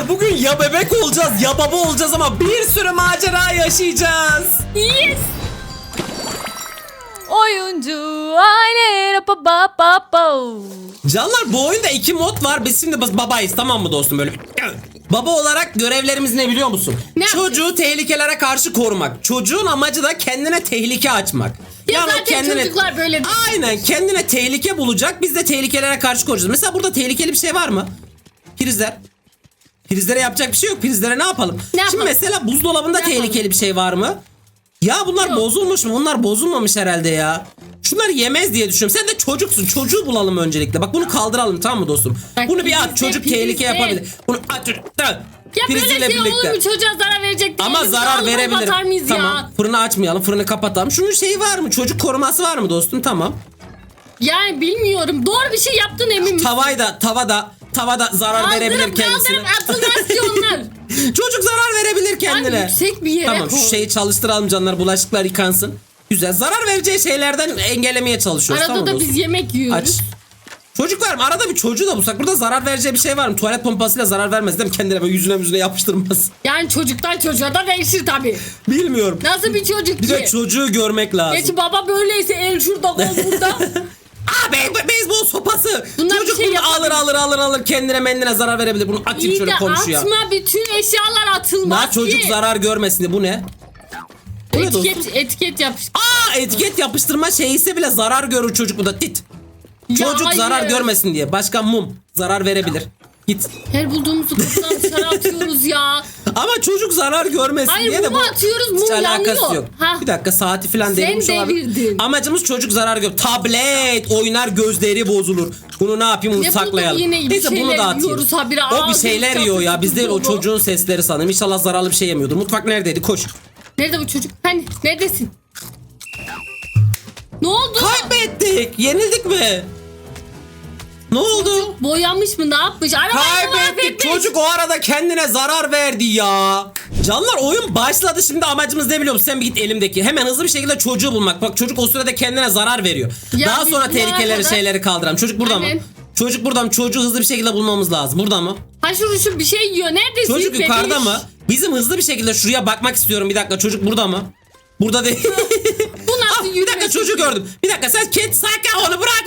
Canlar bugün ya bebek olacağız ya baba olacağız ama bir sürü macera yaşayacağız. Yes. Oyuncu aile pa pa pa pa. Canlar bu oyunda iki mod var. Biz şimdi babayız tamam mı dostum böyle. Baba olarak görevlerimiz ne biliyor musun? Ne Çocuğu tehlikelere karşı korumak. Çocuğun amacı da kendine tehlike açmak. Ya zaten çocuklar böyle. Aynen kendine tehlike bulacak. Biz de tehlikelere karşı koruyacağız. Mesela burada tehlikeli bir şey var mı? Prizler. Prizlere yapacak bir şey yok. Prizlere ne yapalım? Ne Şimdi yapalım? mesela buzdolabında Ne yapalım? tehlikeli bir şey var mı? Ya bunlar Yok. bozulmuş mu? Bunlar bozulmamış herhalde ya. Şunları yemez diye düşünüyorum. Sen de çocuksun. Çocuğu bulalım öncelikle. Bak bunu kaldıralım tamam mı dostum? Bak, bunu bir at. prizle, Çocuk tehlike yapabilir. Bunu at. at. Ya böyle Priziyle şey olur mu çocuğa zarar verecek diye. Ama zarar verebilir. Batar mıyız Tamam. ya? Fırını açmayalım. Fırını kapatalım. Şunun şeyi var mı? Çocuk koruması var mı dostum? Tamam. Yani bilmiyorum. Doğru bir şey yaptın emin misin? Tavayda, tavada, tavada zarar verebilir Kaldırıp kendisine. kaldırıp atılmaz ki onlar. Çocuk zarar verebilir kendine. Yani yüksek bir yere Tamam koy. şu şeyi çalıştıralım canlar bulaşıklar yıkansın. Güzel. Zarar vereceği şeylerden engellemeye çalışıyoruz. Arada tamam da biz yemek yiyoruz. Aç. Çocuklar mı? Arada bir çocuğu da bulsak. Burada zarar vereceği bir şey var mı? Tuvalet pompasıyla zarar vermez değil mi? Kendine böyle yüzüne yüzüne yapıştırmaz. Yani çocuktan çocuğa da değişir tabii. Bilmiyorum. Nasıl bir çocuk Bir ki? de çocuğu görmek lazım. Geç baba böyleyse el şurada kol burada. Aa be, be- beyzbol sopası. Bunlar Çocuk şey bunu alır alır alır alır kendine mendine zarar verebilir. Bunu atayım İyi şöyle de komşuya. atma bütün eşyalar atılmaz çocuk ki. zarar görmesin diye. Bu ne? Bu ne dostum? Etiket, etiket yapış. Aa etiket yapıştırma şeyse bile zarar görür çocuk bu da. Tit. Çocuk hayır. zarar görmesin diye. Başka mum zarar verebilir. Git. Her bulduğumuzu kutudan dışarı atıyoruz ya. Ama çocuk zarar görmesin Hayır, diye de bu atıyoruz, mum hiç alakası yanıyor. yok. Ha. Bir dakika saati falan Sen devirmiş olabilir. devirdin. Amacımız çocuk zarar gör. Tablet oynar gözleri bozulur. Bunu ne yapayım bunu Ne saklayalım. yine? Neyse bunu da atayım. habire. O bir şeyler yiyor ya. Biz değil o çocuğun sesleri sanırım. İnşallah zararlı bir şey yemiyordur. Mutfak neredeydi? Koş. Nerede bu çocuk? Hani neredesin? Ne oldu? Kaybettik. Yenildik mi? Ne oldu? Boyamış mı ne yapmış? Arabayı Kaybettik. Çocuk o arada kendine zarar verdi ya. Canlar oyun başladı şimdi amacımız ne biliyor musun? Sen bir git elimdeki. Hemen hızlı bir şekilde çocuğu bulmak. Bak çocuk o sırada kendine zarar veriyor. Ya Daha biz sonra bu tehlikeleri arada- şeyleri kaldıran. Çocuk burada mı? Aynen. Çocuk burada mı? Çocuğu hızlı bir şekilde bulmamız lazım. Burada mı? Haşır uşur bir şey yiyor. Neredesin? Çocuk bebiş? yukarıda mı? Bizim hızlı bir şekilde şuraya bakmak istiyorum. Bir dakika çocuk burada mı? Burada değil. Bu nasıl Ah, bir yürüme dakika çocuğu şekli? gördüm. Bir dakika sen ket sakin onu bırak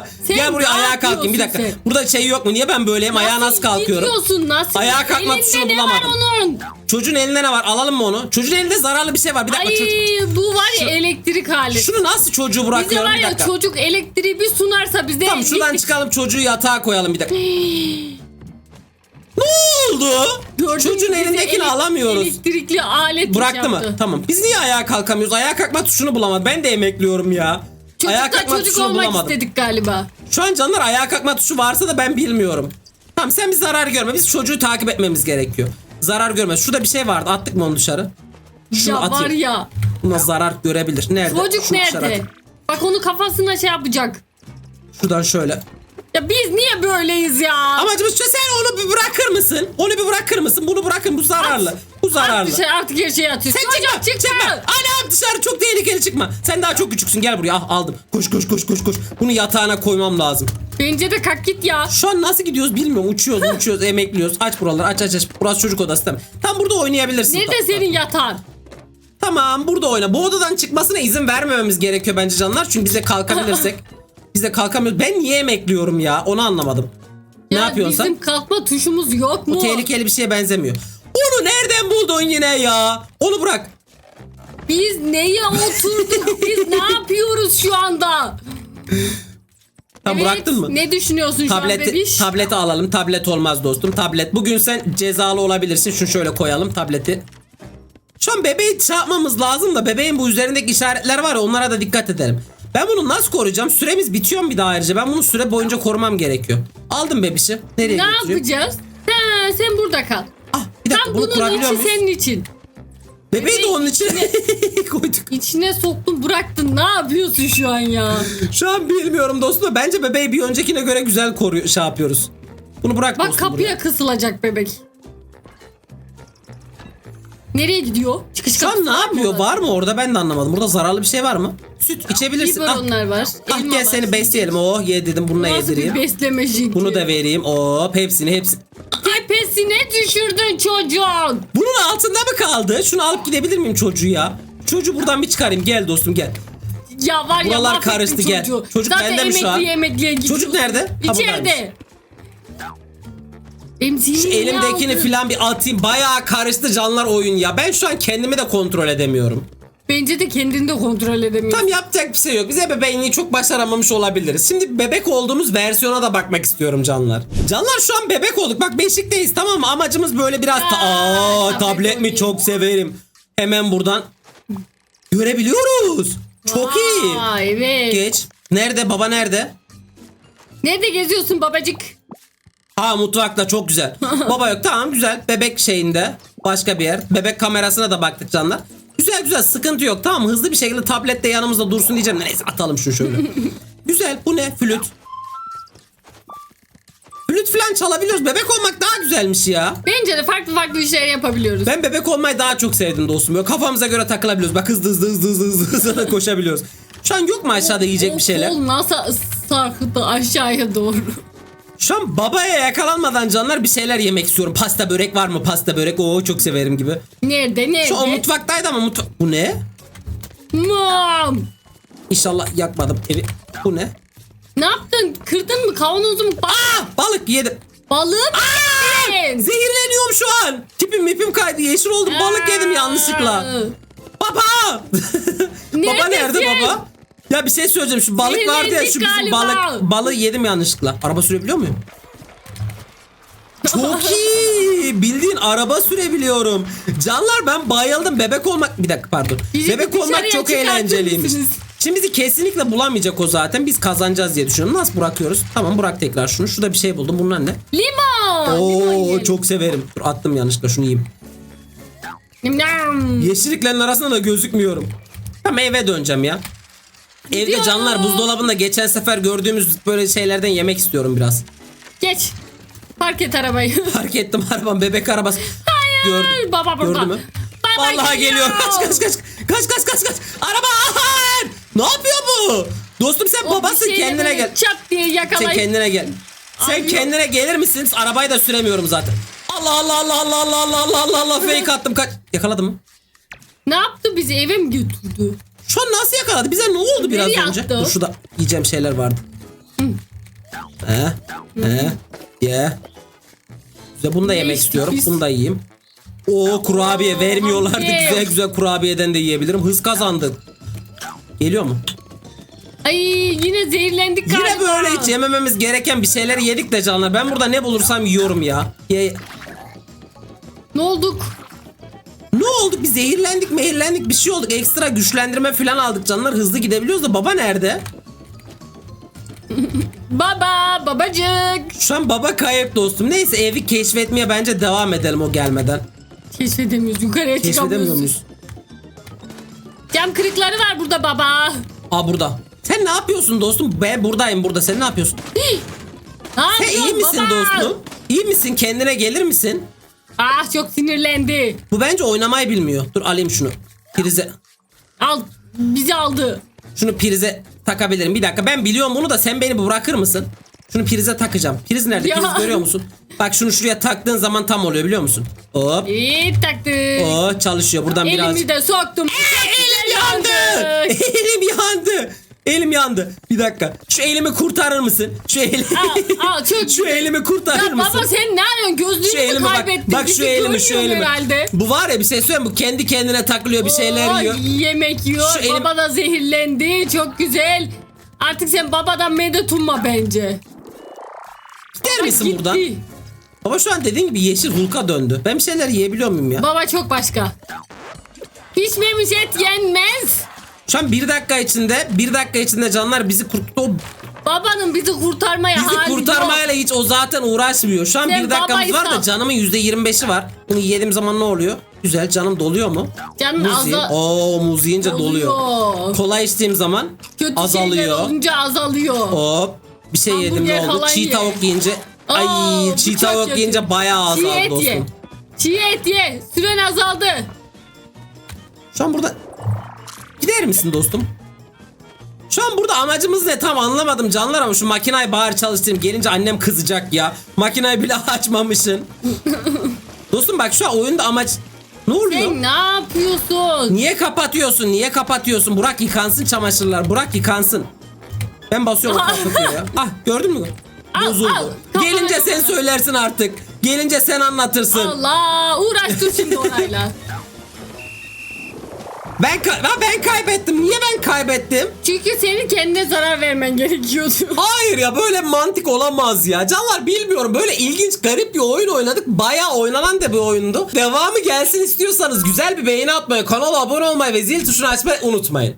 buraya. Sen gel buraya ne ayağa kalkayım bir dakika. yapıyorsun Burada şey yok mu? Niye ben böyleyim? Ayağa nasıl kalkıyorum? gidiyorsun nasıl? Ayağa kalkma Elinde tuşunu ne bulamadım. var onun? Çocuğun elinde ne var? Alalım mı onu? Çocuğun elinde zararlı bir şey var. Bir dakika Ay çocuk. bu var ya elektrik hali. Şunu nasıl çocuğu Bize bırakıyorum var bir ya dakika. çocuk elektriği bir sunarsa bize Tamam şuradan çıkalım çocuğu yatağa koyalım bir dakika. ne oldu? Gördün mü? Çocuğun Bize elindekini elek- alamıyoruz. Elektrikli alet Bıraktı mı? yaptı. Tamam. Biz niye ayağa kalkamıyoruz? Ayağa kalkma tuşunu bulamadım. Ben de emekliyorum ya. Ayağa Çocukta kalkma çocuk tuşunu olmak bulamadım. istedik galiba. Şu an canlar ayağa kalkma tuşu varsa da ben bilmiyorum. Tamam sen bir zarar görme. Biz çocuğu takip etmemiz gerekiyor. Zarar görmez. Şurada bir şey vardı. Attık mı onu dışarı? Şunu ya atayım. var ya. Buna zarar görebilir. Nerede? Çocuk Şunu dışarı nerede? atayım. Bak onu kafasına şey yapacak. Şuradan şöyle. Ya biz niye böyleyiz ya? Amacımız şu sen onu bir bırakır mısın? Onu bir bırakır mısın? Bunu bırakın bu zararlı. Bu zararlı. Şey, artık her şeyi atıyor. Sen Çocuk çıkma, çıkma. çıkma. Anam dışarı çok tehlikeli çıkma. Sen daha çok küçüksün gel buraya. Ah, aldım. Koş koş koş koş koş. Bunu yatağına koymam lazım. Bence de kalk git ya. Şu an nasıl gidiyoruz bilmiyorum. Uçuyoruz uçuyoruz emekliyoruz. Aç buraları aç aç aç. Burası çocuk odası mi? Tam burada oynayabilirsin. Nerede Tam- senin yatağın? Tamam burada oyna. Bu odadan çıkmasına izin vermememiz gerekiyor bence canlar. Çünkü biz de kalkabilirsek. biz de kalkamıyoruz. Ben niye emekliyorum ya? Onu anlamadım. ne Ya yapıyorsun sen? Bizim kalkma tuşumuz yok mu? Bu tehlikeli bir şeye benzemiyor. Buldun yine ya? Onu bırak. Biz neye oturduk? Biz ne yapıyoruz şu anda? Tam Evet, bıraktın mı? Ne düşünüyorsun şu an bebiş? tableti alalım. Tablet olmaz dostum. Tablet. Bugün sen cezalı olabilirsin. Şunu şöyle koyalım tableti. Şu an bebeği çarpmamız lazım da bebeğin bu üzerindeki işaretler var ya onlara da dikkat edelim. Ben bunu nasıl koruyacağım? Süremiz bitiyor mu bir daha ayrıca? Ben bunu süre boyunca korumam gerekiyor. Aldım bebişi. Nereye ne götürüyorum? yapacağız? Ha, sen burada kal. Ah, dakika Tam bunu bunun kurabiliyor içi muyuz? senin için. Bebeği de onun içine koyduk. İçine soktun bıraktın. Ne yapıyorsun şu an ya? Şu an bilmiyorum dostum. Bence bebeği bir öncekine göre güzel koruyor, şey yapıyoruz. Bunu bırak Bak dostum kapıya buraya. kısılacak bebek. Nereye gidiyor? Çıkış Şu an kapısı ne yapıyor? Var mı orada? Ben de anlamadım. Burada zararlı bir şey var mı? Süt içebilirsin. Ah, Biberonlar var. ah, elma gel var. seni besleyelim. Oh ye dedim. Bunu da Nasıl bir yedireyim. besleme şekli? Bunu da vereyim. Oh hepsini hepsi. Neresine düşürdün çocuğun? Bunun altında mı kaldı? Şunu alıp gidebilir miyim çocuğu ya? Çocuğu buradan bir çıkarayım. Gel dostum gel. Ya var ya Buralar mahvettin karıştı, gel. çocuğu. Çocuk Zaten bende mi şu an? emekliye. Çocuk nerede? Ha, buradaymış. İçeride. Benim Şu elimdekini filan bir atayım. Bayağı karıştı canlar oyun ya. Ben şu an kendimi de kontrol edemiyorum. Bence de kendini de kontrol edemiyorsun. Tam yapacak bir şey yok. Biz ebeveynliği çok başaramamış olabiliriz. Şimdi bebek olduğumuz versiyona da bakmak istiyorum canlar. Canlar şu an bebek olduk. Bak beşikteyiz tamam mı? Amacımız böyle biraz... Ta- Aa, Aa, tablet mi çok severim. Hemen buradan görebiliyoruz. Çok iyi. Aa, evet. Geç. Nerede? Baba nerede? Nerede geziyorsun babacık? Ha mutfakta çok güzel. Baba yok tamam güzel. Bebek şeyinde başka bir yer. Bebek kamerasına da baktık canlar. Güzel güzel sıkıntı yok tamam hızlı bir şekilde tablette yanımızda dursun diyeceğim. Neyse atalım şunu şöyle. güzel bu ne flüt. Flüt falan çalabiliyoruz. Bebek olmak daha güzelmiş ya. Bence de farklı farklı işler yapabiliyoruz. Ben bebek olmayı daha çok sevdim dostum. Böyle kafamıza göre takılabiliyoruz. Bak hızlı hızlı hızlı hızlı hızlı, hızlı koşabiliyoruz. Şu an yok mu aşağıda yiyecek bir şeyler? Kol nasıl sarkıdı aşağıya doğru. Şu an babaya yakalanmadan canlar bir şeyler yemek istiyorum. Pasta börek var mı? Pasta börek. Oo çok severim gibi. Nerede nerede? Şu an mutfaktaydı ama mutfak... Bu ne? Mom. İnşallah yakmadım evi. Bu ne? Ne yaptın? Kırdın mı? Kavanozu mu? Ba- Aa balık yedim. balığı mı yedin? Zehirleniyorum şu an. Tipim mipim kaydı. Yeşil oldum. Balık yedim yanlışlıkla. Baba! baba nerede baba? Ya bir şey söyleyeceğim. Şu balık vardı ya şu bizim galiba. balık balığı yedim yanlışlıkla. Araba sürebiliyor muyum? Çok iyi. Bildiğin araba sürebiliyorum. Canlar ben bayıldım. Bebek olmak bir dakika pardon. Bizi Bebek olmak dışarıya çok çıkartır eğlenceliymiş. mısınız? Şimdi bizi kesinlikle bulamayacak o zaten. Biz kazanacağız diye düşünüyorum. Nasıl bırakıyoruz? Tamam bırak tekrar şunu. Şurada bir şey buldum. Bunlar ne? Limon. limon Oo yiyelim. çok severim. Dur attım yanlışlıkla şunu yiyeyim. Nam. Yeşilliklerin arasında da gözükmüyorum. Tamam eve döneceğim ya. Evde canlar buzdolabında geçen sefer gördüğümüz böyle şeylerden yemek istiyorum biraz. Geç. Park et arabayı. Fark ettim arabam bebek arabası. Hayır. Gördüm. Baba burada. Gördü mü? Baba Vallahi geliyor. Kaç kaç kaç. Kaç kaç kaç kaç. Araba hayır. Ne yapıyor bu? Dostum sen O bir babasın şeyle kendine böyle gel. Çat diye Sen yakalayıp. kendine gel. Sen yok. kendine gelir misin? Arabayı da süremiyorum zaten. Allah Allah Allah Allah Allah Allah Allah Allah Allah fake attım kaç. Yakaladı mı? Ne yaptı bizi eve mi götürdü? Şu an nasıl yakaladı? Bize ne oldu biraz Nereye önce? attı? Dur şurada yiyeceğim şeyler vardı. He? He? Ye. Güzel bunu da yemek işte istiyorum. biz- Bunu da yiyeyim. Oo kurabiye Oo, vermiyorlardı. hamburger. Güzel güzel kurabiyeden de yiyebilirim. Hız kazandık. Geliyor mu? Ay yine zehirlendik galiba. Yine böyle hiç yemememiz gereken bir şeyler yedik de canlar. Ben burada ne bulursam yiyorum ya. Ye. Ne olduk? Ne oldu? Bir zehirlendik mehirlendik bir şey olduk. Ekstra güçlendirme falan aldık canlar. Hızlı gidebiliyoruz da baba nerede? Baba, babacık. Şu an baba kayıp dostum. Neyse evi keşfetmeye bence devam edelim o gelmeden. Keşfedemiyoruz. Yukarıya Keşfedemiyor çıkamıyoruz. muyuz? Cam kırıkları var burada baba. Aa burada. Sen ne yapıyorsun dostum? Ben buradayım burada. Sen ne yapıyorsun? Ne Sen yapıyorsun iyi misin baba? dostum? İyi misin? Kendine gelir misin? Ah çok sinirlendi. Bu bence oynamayı bilmiyor. Dur alayım şunu. Prize. Al bizi aldı. Şunu prize takabilirim. Bir dakika ben biliyorum bunu da sen beni bırakır mısın? Şunu prize takacağım. Priz nerede? Ya. Priz görüyor musun? Bak şunu şuraya taktığın zaman tam oluyor biliyor musun? Hop. İyi taktık. Oh çalışıyor. Buradan biraz. Elimi de soktum. Elim yandı. Elim yandı. Elim yandı. Bir dakika. Şu elimi kurtarır mısın? Şu eli. Al, al, çok şu elimi kurtarır Ya mısın? baba sen ne arıyorsun? şu Gözlüğünü mü elimi bak. kaybettin? Bak Bizi şu elimi şu elimi. Herhalde. Bu var ya bir şey söyleyeyim bu kendi kendine takılıyor bir şeyler Oo, yiyor. Yemek yiyor. Şu elim- Baba da zehirlendi. Çok güzel. Artık sen babadan medet umma bence. Gider Bak misin gitti. buradan? Baba şu an dediğin gibi yeşil Hulk'a döndü. Ben bir şeyler yiyebiliyor muyum ya? Baba çok başka. Pişmemiş et yenmez. Şu an bir dakika içinde bir dakika içinde canlar bizi kurt o Babanın bizi kurtarmaya bizi hali yok. kurtarmayla hiç o zaten uğraşmıyor. Şu an Sen bir dakikamız var da babaysan. canımın yüzde yirmi beşi var. Bunu yediğim zaman ne oluyor? Güzel canım doluyor mu? Canın Muz azal- yiyeyim. Oo muz yiyince doluyor. Doluyor. Kola içtiğim zaman Kötü azalıyor. olunca azalıyor. Hop. Bir şey yedim Hamburger ne oldu? Çiğ ye. tavuk yiyince Ay Oo, çiğ bu çok tavuk kötü. yiyince bayağı Çiğ azaldı et ye. Çiğ et ye. Süren azaldı. Şu an burada gider misin dostum? Şu an burada amacımız ne tam anlamadım canlar ama şu makinayı bari çalıştırayım. Gelince annem kızacak ya. Makinayı bile açmamışsın. Dostum bak şu an oyunda amaç... Ne oluyor? Sen ne yapıyorsun? Niye kapatıyorsun? Niye kapatıyorsun? Burak yıkansın çamaşırlar. Burak yıkansın. Ben basıyorum kapatıyor ya. Ah gördün mü? Al, Bozuldu. al. Kafana Gelince sen söylersin artık. Gelince sen anlatırsın. Allah uğraştır şimdi orayla. Ben ka- ben kaybettim. Niye ben kaybettim? Çünkü senin kendine zarar vermen gerekiyordu. Hayır ya böyle mantık olamaz ya. Canlar bilmiyorum böyle ilginç garip bir oyun oynadık. Bayağı oynanan da bir oyundu. Devamı gelsin istiyorsanız güzel bir beğeni atmayı, kanala abone olmayı ve zil tuşunu açmayı unutmayın.